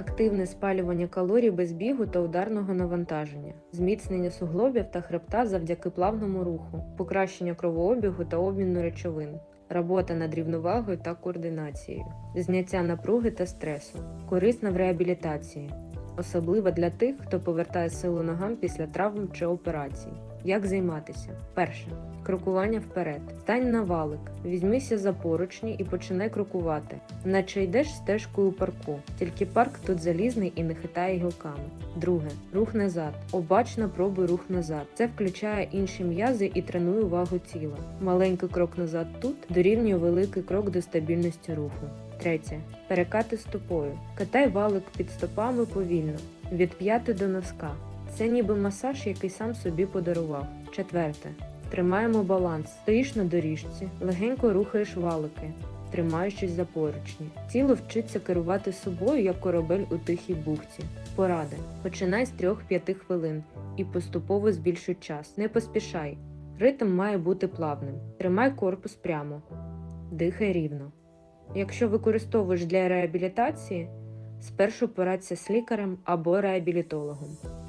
Активне спалювання калорій без бігу та ударного навантаження, зміцнення суглобів та хребта завдяки плавному руху, покращення кровообігу та обміну речовин, робота над рівновагою та координацією, зняття напруги та стресу, корисна в реабілітації, особливо для тих, хто повертає силу ногам після травм чи операцій. Як займатися? Перше. Крокування вперед. Стань на валик, візьмися за поручні і починай крокувати, наче йдеш стежкою у парку. Тільки парк тут залізний і не хитає гілками. Друге. Рух назад. Обачно пробуй рух назад. Це включає інші м'язи і тренує увагу тіла. Маленький крок назад тут дорівнює великий крок до стабільності руху. Третє. Перекати стопою. Катай валик під стопами повільно, від п'яти до носка. Це ніби масаж, який сам собі подарував. Четверте. Тримаємо баланс. Стоїш на доріжці, легенько рухаєш валики, тримаючись за поручні. Тіло вчиться керувати собою, як корабель у тихій бухті. Поради. Починай з 3-5 хвилин і поступово збільшуй час. Не поспішай. Ритм має бути плавним. Тримай корпус прямо. Дихай рівно. Якщо використовуєш для реабілітації, спершу порадься з лікарем або реабілітологом.